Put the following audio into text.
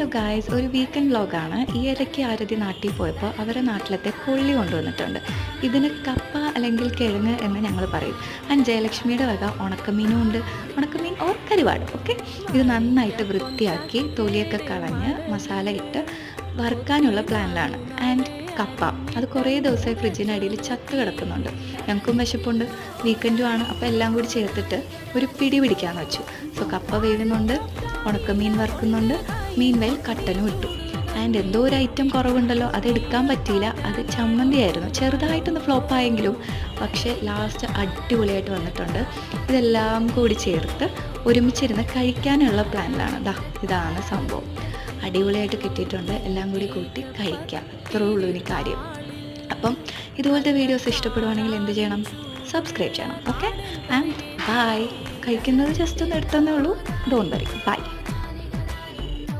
Hello guys ഒരു weekend വ്ലോഗാണ് ഈ ഇടയ്ക്ക് ആരതി നാട്ടിൽ പോയപ്പോൾ അവരെ നാട്ടിലത്തെ കൊള്ളി കൊണ്ടുവന്നിട്ടുണ്ട്. ഇതിന് കപ്പ അല്ലെങ്കിൽ കിഴങ്ങ് എന്ന് ഞങ്ങൾ പറയും. ആൻഡ് ജയലക്ഷ്മിയുടെ വക ഉണക്കമീനും ഉണ്ട്. ഉണക്കമീൻ ഓർ കരിവാട് ഓക്കെ ഇത് നന്നായിട്ട് വൃത്തിയാക്കി തൊലിയൊക്കെ കളഞ്ഞ് മസാല ഇട്ട് വറുക്കാനുള്ള പ്ലാനിലാണ്. ആൻഡ് കപ്പ അത് കുറേ ദിവസമായി ഫ്രിഡ്ജിനടിയിൽ ചത്ത് കിടക്കുന്നുണ്ട്. ഞങ്ങൾക്കും വിശപ്പുണ്ട്. വീക്കെൻഡും ആണ്. അപ്പോൾ എല്ലാം കൂടി ചേർത്തിട്ട് ഒരു പിടി പിടിക്കാമെന്ന് വെച്ചു. സോ കപ്പ വേവുന്നുണ്ട് ഉണക്കമീൻ വറുക്കുന്നുണ്ട്. മീൻ വെൽ കട്ടനും ഇട്ടു. ആൻഡ് എന്തോ ഒരു ഐറ്റം കുറവുണ്ടല്ലോ അത് എടുക്കാൻ പറ്റിയില്ല. അത് ചമ്മന്തി ആയിരുന്നു ചെറുതായിട്ടൊന്ന് ഫ്ലോപ്പായെങ്കിലും പക്ഷേ ലാസ്റ്റ് അടിപൊളിയായിട്ട് വന്നിട്ടുണ്ട്. ഇതെല്ലാം കൂടി ചേർത്ത് ഒരുമിച്ചിരുന്ന് കഴിക്കാനുള്ള പ്ലാനിലാണ് ദാ ഇതാണ് സംഭവം. അടിപൊളിയായിട്ട് കിട്ടിയിട്ടുണ്ട്. എല്ലാം കൂടി കൂട്ടി കഴിക്കാം. ഇത്രേ ഉള്ളൂ ഇനി കാര്യം. അപ്പം ഇതുപോലത്തെ വീഡിയോസ് ഇഷ്ടപ്പെടുവാണെങ്കിൽ എന്ത് ചെയ്യണം? സബ്സ്ക്രൈബ് ചെയ്യണം. ഓക്കെ ആൻഡ് ബൈ കഴിക്കുന്നത് ജസ്റ്റ് ഒന്ന് എടുത്തന്നേ ഉള്ളൂ. Don't worry by